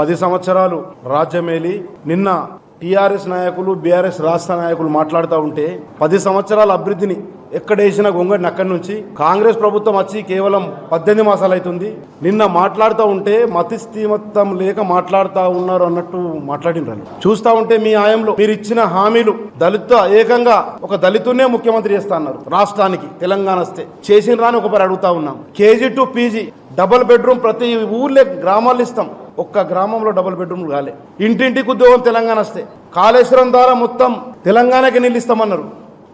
పది సంవత్సరాలు రాజ్యమేలి నిన్న టీఆర్ఎస్ నాయకులు బీఆర్ఎస్ రాష్ట్ర నాయకులు మాట్లాడుతూ ఉంటే పది సంవత్సరాల అభివృద్ధిని ఎక్కడేసిన గొంగడిని అక్కడి నుంచి కాంగ్రెస్ ప్రభుత్వం వచ్చి కేవలం పద్దెనిమిది మాసాలు అవుతుంది. నిన్న మాట్లాడుతూ ఉంటే మతిస్థిమత్తం లేక మాట్లాడుతూ ఉన్నారు అన్నట్టు మాట్లాడినారు. చూస్తూ ఉంటే మీ ఆయంలో మీరు ఇచ్చిన హామీలు దళిత ఏకంగా ఒక దళితునే ముఖ్యమంత్రి చేస్తా అన్నారు. రాష్ట్రానికి తెలంగాణ వస్తే చేసిన రాని ఒకసారి అడుగుతా ఉన్నాం. KG to PG double bedroom ప్రతి ఊర్లే గ్రామాలు ఇస్తాం. ఒక్క గ్రామంలో డబుల్ బెడ్రూమ్ కాలే. ఇంటింటికి ఉద్యోగం తెలంగాణ వస్తే. కాళేశ్వరం ద్వారా మొత్తం తెలంగాణకి నీళ్ళు ఇస్తామన్నారు.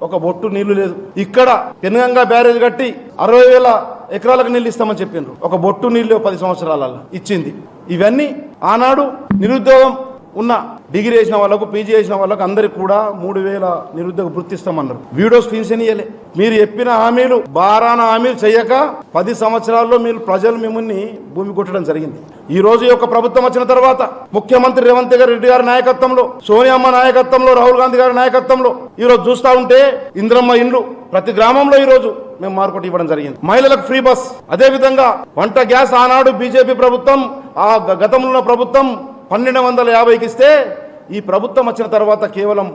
ఒక బొట్టు నీళ్ళు లేదు. ఇక్కడ పెనుగంగా బ్యారేజ్ కట్టి అరవై వేల ఎకరాలకు నీళ్ళు ఇస్తామని చెప్పిండ్రు ఒక బొట్టు నీళ్ళు పది సంవత్సరాలలో ఇచ్చింది. ఇవన్నీ ఆనాడు నిరుద్యోగం ఉన్న డిగ్రీ చేసిన వాళ్ళకు పీజీ చేసిన వాళ్ళకు అందరికి కూడా మూడు వేల నిరుద్యోగ వృత్తిస్తామన్నారు వీడియోస్ పెన్షన్ ఇయ్యలే. మీరు చెప్పిన హామీలు బారాన హామీలు చేయక పది సంవత్సరాల్లో మీరు ప్రజలు మిమ్మల్ని భూమి కొట్టడం జరిగింది. ఈ రోజు యొక్క ప్రభుత్వం వచ్చిన తర్వాత ముఖ్యమంత్రి రేవంత్ రెడ్డి గారి నాయకత్వంలో సోనియమ్మ నాయకత్వంలో రాహుల్ గాంధీ గారి నాయకత్వంలో ఈ రోజు చూస్తా ఉంటే ఇంద్రమ్మ ఇండ్లు ప్రతి గ్రామంలో ఈ రోజు మేము మార్కెట్ ఇవ్వడం జరిగింది. మహిళలకు ఫ్రీ బస్. అదే విధంగా వంట గ్యాస్ ఆనాడు బీజేపీ ప్రభుత్వం ఆ గతంలో ప్రభుత్వం పన్నెండు వందల యాభైకి ఇస్తే ఈ ప్రభుత్వం వచ్చిన తర్వాత కేవలం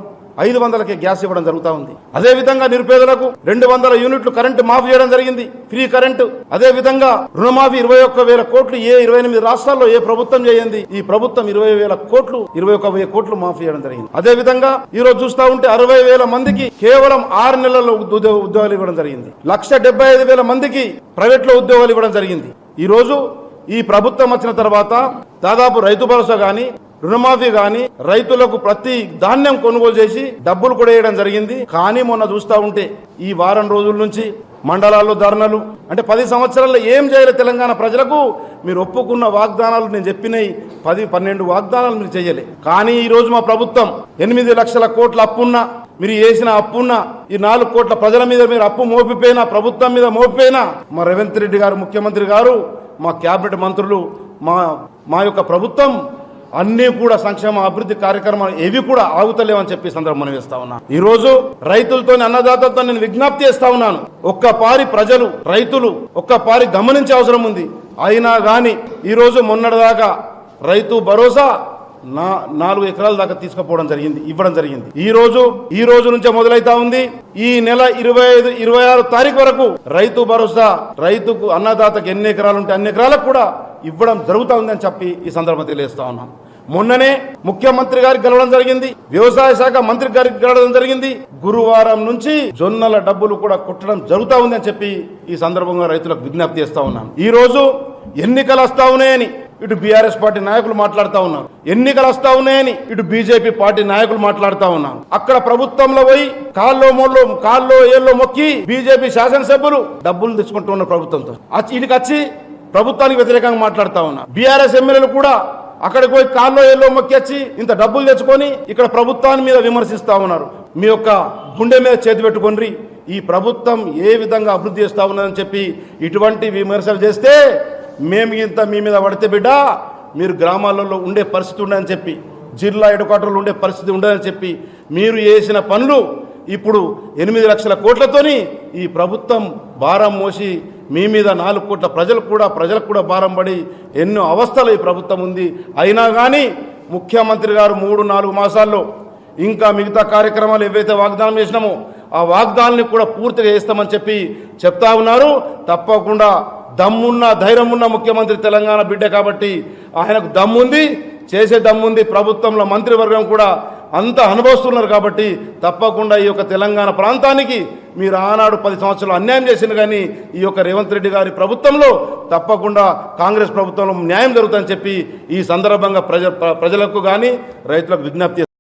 ఐదు వందలకే గ్యాస్ ఇవ్వడం జరుగుతూ ఉంది. అదే విధంగా నిరుపేదలకు రెండు వందల యూనిట్లు కరెంటు మాఫీ చేయడం జరిగింది. Free current. అదే విధంగా రుణమాఫీ ఇరవై ఒక్క వేల కోట్లు ఏ ఇరవై ఎనిమిది రాష్ట్రాల్లో ఏ ప్రభుత్వం చేయండి ఈ ప్రభుత్వం ఇరవై వేల కోట్లు ఇరవై ఒక్క వెయ్యి కోట్లు మాఫీ చేయడం జరిగింది. అదే విధంగా ఈ రోజు చూస్తా ఉంటే అరవై వేల మందికి కేవలం ఆరు నెలల్లో ఉద్యోగ ఉద్యోగాలు ఇవ్వడం జరిగింది. లక్ష డెబ్బై ఐదు వేల మందికి ప్రైవేట్లో ఉద్యోగాలు ఇవ్వడం జరిగింది. ఈ రోజు ఈ ప్రభుత్వం వచ్చిన తర్వాత దాదాపు రైతు భరోసా గాని రుణమాఫీ గాని రైతులకు ప్రతి ధాన్యం కొనుగోలు చేసి డబ్బులు కూడా వేయడం జరిగింది. కానీ మొన్న చూస్తా ఉంటే ఈ వారం రోజుల నుంచి మండలాల్లో ధర్నలు. అంటే పది సంవత్సరాల్లో ఏం చేయలేదు తెలంగాణ ప్రజలకు? మీరు ఒప్పుకున్న వాగ్దానాలు నేను చెప్పినవి పది పన్నెండు వాగ్దానాలు మీరు చేయలే. కానీ ఈ రోజు మా ప్రభుత్వం ఎనిమిది లక్షల కోట్ల అప్పున్నా మీరు చేసిన అప్పున్న ఈ నాలుగు కోట్ల ప్రజల మీద మీరు అప్పు మోపిపోయినా ప్రభుత్వం మీద మోపిపోయినా మా రేవంత్ రెడ్డి గారు ముఖ్యమంత్రి గారు మా క్యాబినెట్ మంత్రులు మా మా యొక్క ప్రభుత్వం అన్నీ కూడా సంక్షేమ అభివృద్ధి కార్యక్రమాలు ఏవి కూడా ఆగుతలేవని చెప్పి సందర్భం మనం వేస్తా ఉన్నా. ఈ రోజు రైతులతో అన్నదాతలతో నేను విజ్ఞప్తి చేస్తా ఉన్నాను. ఒక్క పారి ప్రజలు రైతులు ఒక్క పారి గమనించే అవసరం ఉంది. అయినా గాని ఈ రోజు మొన్నటిదాకా రైతు భరోసా నా నాలుగు ఎకరాల దాకా తీసుకుపోవడం జరిగింది ఇవ్వడం జరిగింది. ఈ రోజు ఈ రోజు నుంచే మొదలైతా ఉంది. ఈ నెల ఇరవై ఐదు ఇరవై ఆరు తారీఖు వరకు రైతు భరోసా రైతుకు అన్నదాతకు ఎన్ని ఎకరాలు ఉంటే అన్ని ఎకరాలకు కూడా ఇవ్వడం జరుగుతా ఉందని చెప్పి ఈ సందర్భం తెలియజేస్తా ఉన్నాం. మొన్ననే ముఖ్యమంత్రి గారికి గెలవడం జరిగింది వ్యవసాయ శాఖ మంత్రి గారికి గెలవడం జరిగింది. గురువారం నుంచి జొన్నల డబ్బులు కూడా కుట్టడం జరుగుతా ఉందని చెప్పి ఈ సందర్భంగా రైతులకు విజ్ఞప్తి చేస్తా ఉన్నాను ఈ రోజు ఎన్నికలు వస్తా ఉన్నాయని ఇటు బీఆర్ఎస్ పార్టీ నాయకులు మాట్లాడుతూ ఉన్నారు. ఎన్నికలు వస్తా ఉన్నాయని ఇటు బీజేపీ పార్టీ నాయకులు మాట్లాడుతూ ఉన్నారు. అక్కడ ప్రభుత్వంలో పోయి కాల్లో మోళ్ళో కాల్లో ఏళ్ళో మొక్కి బీజేపీ శాసనసభ్యులు డబ్బులు తెచ్చుకుంటూ ప్రభుత్వంతో. అచ్చి- ఇటుకి వచ్చి ప్రభుత్వానికి వ్యతిరేకంగా మాట్లాడుతా ఉన్నారు. బీఆర్ఎస్ ఎమ్మెల్యేలు కూడా అక్కడికి పోయి కాల్లో ఏళ్ళో మొక్కి వచ్చి ఇంత డబ్బులు తెచ్చుకొని ఇక్కడ ప్రభుత్వాన్ని మీద విమర్శిస్తూ ఉన్నారు. మీ యొక్క గుండె మీద చేతి పెట్టుకొని ఈ ప్రభుత్వం ఏ విధంగా అభివృద్ధి చేస్తూ ఉన్నదని చెప్పి ఇటువంటి విమర్శలు చేస్తే మేము ఇంత మీ మీద పడితే బిడ్డ మీరు గ్రామాలలో ఉండే పరిస్థితి ఉండదని చెప్పి జిల్లా హెడ్క్వార్టర్లో ఉండే పరిస్థితి ఉండదని చెప్పి మీరు చేసిన పనులు ఇప్పుడు ఎనిమిది లక్షల కోట్లతోని ఈ ప్రభుత్వం భారం మోసి మీ మీద నాలుగు కోట్ల ప్రజలు కూడా ప్రజలకు కూడా భారం పడి ఎన్నో అవస్థలు ఈ ప్రభుత్వం ఉంది. అయినా కానీ ముఖ్యమంత్రి గారు మూడు నాలుగు మాసాల్లో ఇంకా మిగతా కార్యక్రమాలు ఏవైతే వాగ్దానం చేసినామో ఆ వాగ్దానాన్ని కూడా పూర్తిగా చేస్తామని చెప్పి చెప్తా ఉన్నారు. తప్పకుండా దమ్మున్న ధైర్యం ఉన్న ముఖ్యమంత్రి తెలంగాణ బిడ్డ కాబట్టి ఆయనకు దమ్ముంది చేసే దమ్ముంది ప్రభుత్వంలో మంత్రివర్గం కూడా అంత అనుభవిస్తున్నారు కాబట్టి తప్పకుండా ఈ యొక్క తెలంగాణ ప్రాంతానికి మీరు ఆనాడు పది సంవత్సరాలు అన్యాయం చేసింది కానీ ఈ యొక్క రేవంత్ రెడ్డి గారి ప్రభుత్వంలో తప్పకుండా కాంగ్రెస్ ప్రభుత్వంలో న్యాయం జరుగుతుందని చెప్పి ఈ సందర్భంగా ప్రజ ప్రజలకు కానీ రైతులకు విజ్ఞప్తి